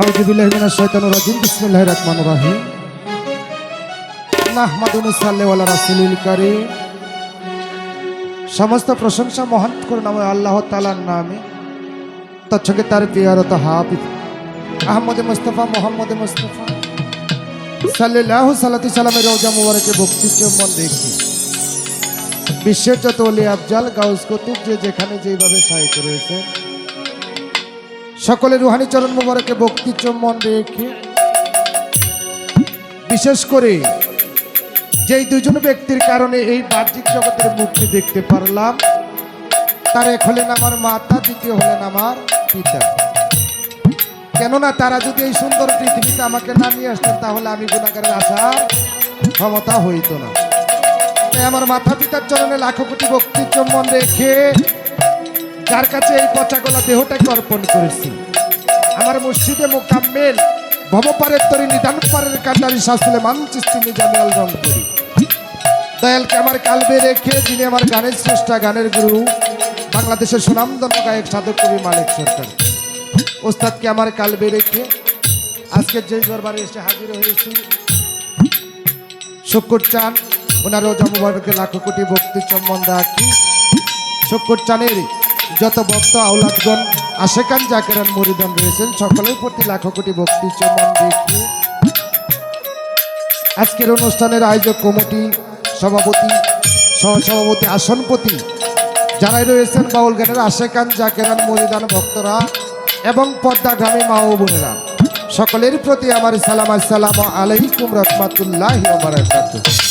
আউযুবিল্লাহি মিনাশ শাইতানির সমস্ত প্রশংসা মহান করে নামে আল্লাহ তাআলার নামে। তৎসঙ্গে তার পিয়ারত হাফিজ আহমদ মুস্তাফা, মোহাম্মদ মুস্তাফা। সাল্লাল্লাহু সাল্লাতু সালামের রওজা মুবারকে ভক্তি চুম্বন দেখি। বিশ্বের যত অলি আফজাল, গাউস কুতুব যে যেখানে যেভাবে সাহিত্য রয়েছে। সকলে রুহানি চরণ মুবারকে ভক্তি চুম্বন রেখে, বিশেষ করে যেই দুজন ব্যক্তির কারণে এই বাহ্যিক জগতের মুক্তি দেখতে পারলাম তার এক হলেন আমার মাতা, দ্বিতীয় হলেন আমার পিতা। কেননা তারা যদি এই সুন্দর পৃথিবীতে আমাকে না নিয়ে আসতেন, তাহলে আমি গুণাগারের আসার ক্ষমতা হইত না। তাই আমার মাতা পিতার চরণে লাখো কোটি ভক্তি চুম্বন রেখে যার কাছে এই পচাগলা দেহটাকে অর্পণ করেছি। আমার মসজিদে মোকাম্মেল ভবপারের তরি নিদান পারের কান্ডারি শাসলে মানচিস্তি নিজামিয়াল রং করি। দয়ালকে আমার কালবে রেখে যিনি আমার গানের শ্রেষ্ঠা গানের গুরু, বাংলাদেশের সুনামধন্য গায়ক, সাধক কবি মালিক সরকার। ওস্তাদকে আমার কালবে রেখে আজকে যে দরবারে এসে হাজির হয়েছি শুক্র চান ওনার রোজা মুবারকে লাখো কোটি ভক্তি চম্বন রাখি শুক্র চানের যত ভক্ত আউলাদগণ আশেকান জাকেরান মরিদন রয়েছেন, সকলের প্রতি লাখো কোটি ভক্তি চমন দেখি। আজকের অনুষ্ঠানের আয়োজক কমিটি সভাপতি, সহসভাপতি, আসনপতি যারাই রয়েছেন বাউল গানের আশেকান জাকেরান মরিদান ভক্তরা এবং পদ্মাগ্রামী মা ও বোনেরা, সকলের প্রতি আমার সালাম, আসসালাম আলাইকুম রহমাতুল্লাহ বারাকাতুহ।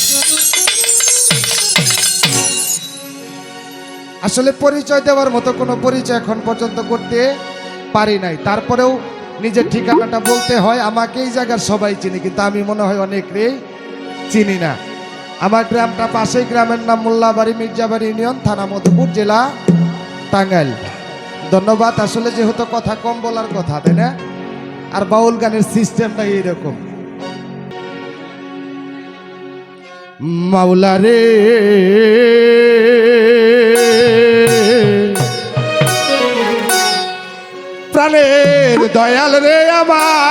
আসলে পরিচয় দেওয়ার মতো কোনো পরিচয় এখন পর্যন্ত করতে পারি নাই। তারপরেও নিজের ঠিকানাটা বলতে হয়, আমাকে এই জায়গার সবাই চিনি, কিন্তু আমি মনে হয় অনেকরেই চিনি না। আমার গ্রামটা পাশেই গ্রামের নাম মোল্লাবাড়ি, মির্জাবাড়ি ইউনিয়ন, থানা মধুপুর, জেলা টাঙ্গাইল। ধন্যবাদ, আসলে যেহেতু কথা কম বলার কথা, তাই না? আর বাউল গানের সিস্টেমটা এইরকম। মাওলা রে দয়াল রে আমার।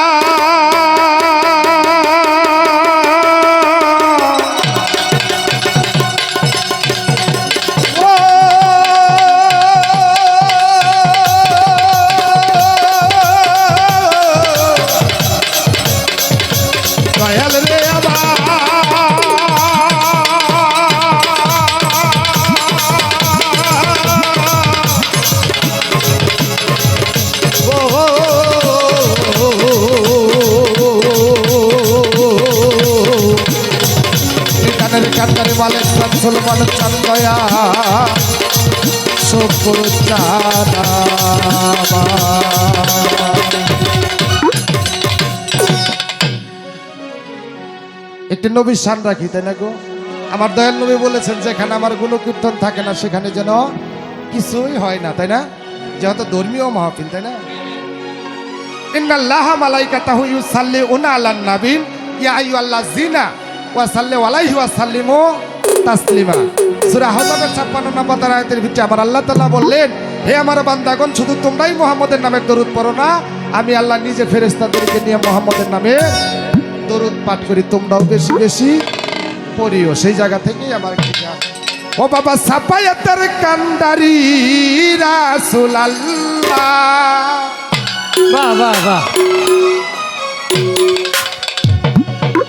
একটি নবীর রাখি, তাই না গো? আমার দয়াল নবী বলেছেন, যেখানে আমার গুণ কীর্তন থাকে না, সেখানে যেন কিছুই হয় না, তাই না? যেহেতু ধর্মীয় মাহফিল, তাই না? নাবিন ওয়া সাল্লু সূরা হজরের 56 নম্বর আয়াতের ভিতরে আমার আল্লাহ তাআলা বললেন, হে আমার বান্দাগণ, শুধু তোমরাই মুহাম্মদের নামে দরুদ পড়ো না, আমি আল্লাহ নিজে ফেরেশতাদেরকে নিয়ে মুহাম্মদের নামে দরুদ পাঠ করি, তোমরাও বেশি বেশি পড়িও। সেই জায়গা থেকেই আমার ও বাবা সাপায়াতের কান্দারি রাসূল আল্লাহ বাহ বাহ বাহ।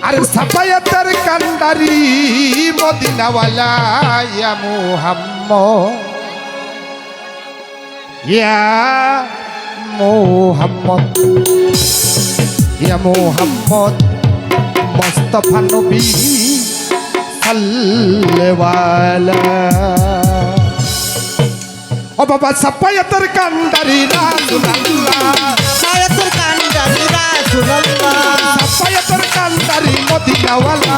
আরে সাফায়াতের কান্ডারি মদিনাওয়ালা ইয়া মুহাম্মদ। ইয়া মুহাম্মদ। ইয়া নবী ও বাবা সাফায়াতের কান্ডারি মদিনাওয়ালা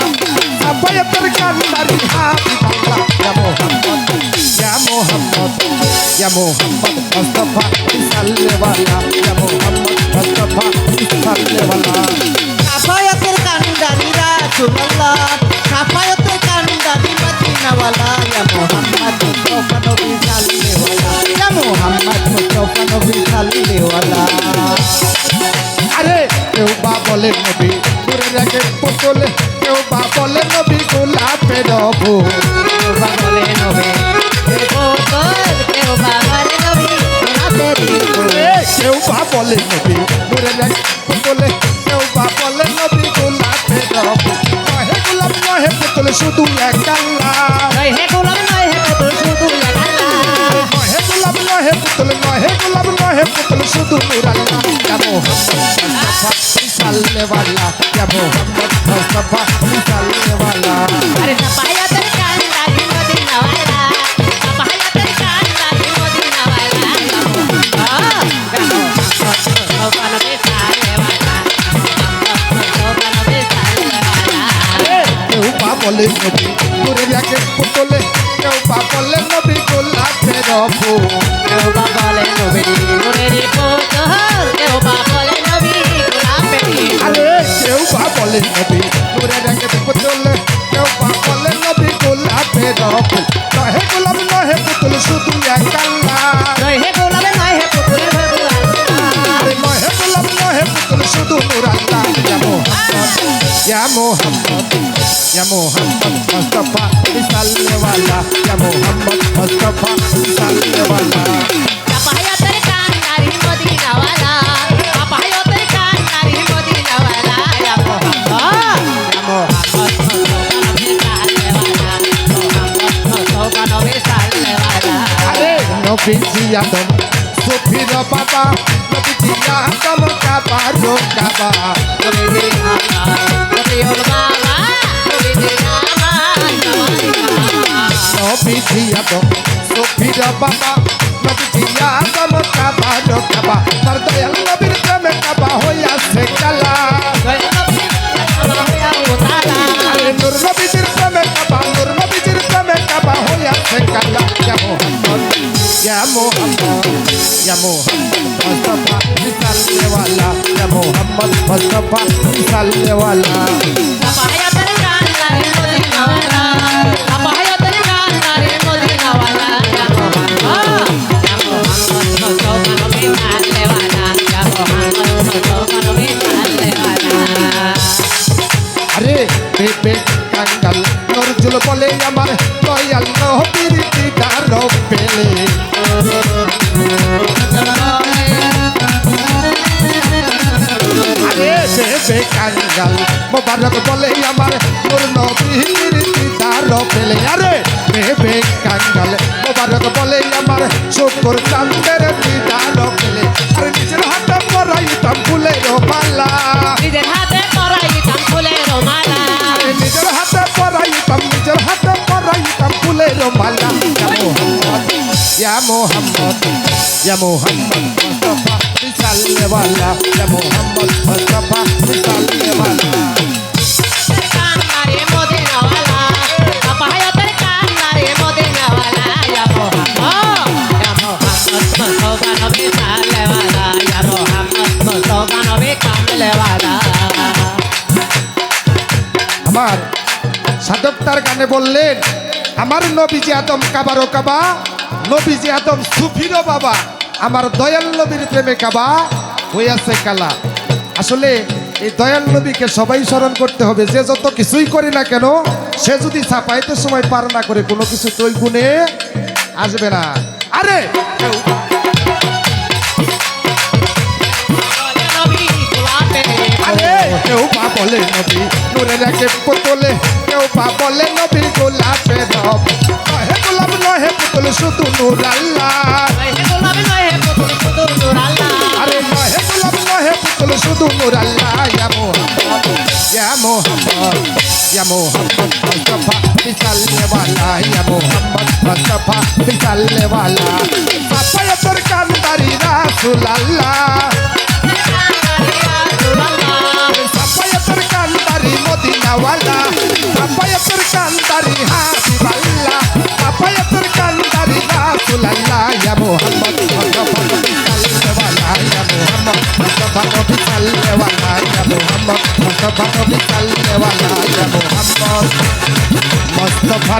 সাফায়াতের কান্দারি হাবিবাল্লাহ ইয়া মুহাম্মদ ইয়া মুহাম্মদ ইয়া মুহাম্মদ মুস্তাফা সাল্লেওয়ালা ইয়া মুহাম্মদ মুস্তাফা সাল্লেওয়ালা সাফায়াতুল কান্দারি রাসূলুল্লাহ সাফায়াতুল কান্দারি মদিনাওয়ালা ইয়া মুহাম্মদ মুস্তাফা নবী সাল্লাল্লাহু ইয়া মুহাম্মদ মুস্তাফা নবী আরে বলে নবী নূরের একে পুতুল কেউ বা বলে নবী গোলাপের ফুল কেউ বা বলে নবী পুতুল কেউ বা বলে নবী গোলাপের ফুল এ, কেউ বা বলে নবী নূরের এক পুতুলে কেউ বা বলে নবী গোলাপের ফুল নহে গোলাপ নহে পুতুল শুধু এক আল্লাহ নয় হে গোলাপ নয় হে পুতুল শুধু এক আল্লাহ নহে গোলাপ নহে পুতুল নহে গোলাপ নহে পুতুল শুধু নূর निकालने वाला क्या मोहम्मद मुस्तफ़ा निकालने वाला अरे नपाया तेरे कान लागी मोदी नवाला नपाया तेरे कान लागी मोदी नवाला नवाला बेचारे वाला नवाला बेचारे वाला क्यों पापोले नबी पूरे व्याके पुतोले क्यों पापोले नबी को लाते रहो क्यों पापोले नबी पूरे रिपोर्ट বা বলে নবী নূরের একে পুতুলে কেউ বা বলে নবী গোলাপের ফুল নহে গোলাপ নহে পুতুল শুধু এক আল্লাহ নয় হে গোলাপ নয় হে পুতুল হে আরে নহে গোলাপ নহে পুতুল শুধু নূর আল্লাহ ইয়া আদম সুফির বাবা নবীজি আদম কাবা রো কাবা। নবীজি আমার নবীউল বাবা নবীজি আমার নবীজি আদম সুফির বাবা নবীজি আদম কাবা রো কাবা। তার দয়াল নবীর প্রেমে কাবা হইয়াছে মোহাম্মদ মুস্তাফা সাল্লে কাঙ্গাল মোবারক বলে আমার তোর নবীর দিদার পেলে আরে বেবে কাঙ্গাল। মোবারক বলে আমার শুকর চান্দের দিদার পেলে আরে নিজের হাতে পরাইতাম ফুলের মালা। নিজের হাতে পরাইতাম ফুলের মালা। নিজের হাতে পরাইতাম নিজের হাতে পরাইতাম ফুলের মালা। ইয়া মোহাম্মদ ইয়া মোহাম্মদ মুস্তাফা সাল্লে ওয়ালা ইয়া মোহাম্মদ মুস্তাফা সাল্লে গানে বললেন, আমার নবীজি আদম কাবারও কাবা, নবীজি আদম সুফিরও বাবা, আমার দয়াল নবীর প্রেমে কাবা, হইয়াছে কালা। আসলে এই দয়াল নবীকে সবাই স্মরণ করতে হবে, যে যত কিছুই করে না কেন, সে যদি ছাপাইতে সময় পার না করে, কোনো কিছু তৈ গুণে আসবে না। আরে! বলে নবী নূরের একে পুতুলে কেউ বা বলে নবী গোলাপে রব। নহে গোলাপ নহে পুতুল শুধু নূর আল্লাহ। আরে নহে গোলাপ নহে পুতুল শুধু নূর আল্লাহ। ইয়া মোহাম্মদ ইয়া মোহাম্মদ ইয়া মোহাম্মদ মুস্তাফা বিসাল্লে ওয়ালা ইয়া মোহাম্মদ মুস্তাফা বিসাল্লে ওয়ালা সাফায়াতুর কান্দারি রাসূল আল্লাহ কান্দারি মদিনাওয়ালা সাফায়াতুর কান্দারি হাবিবাল্লাহ সাফায়াতুর কান্দারি রাসূলুল্লাহ ইয়া মুহাম্মদ মুস্তাফা সাল্লাল্লাহু ইয়া মুহাম্মদ মুস্তাফা নবী সাল্লাল্লাহু ইয়া মুহাম্মদ মুস্তাফা নবী সাল্লাল্লাহু ইয়া মুহাম্মদ মুস্তাফা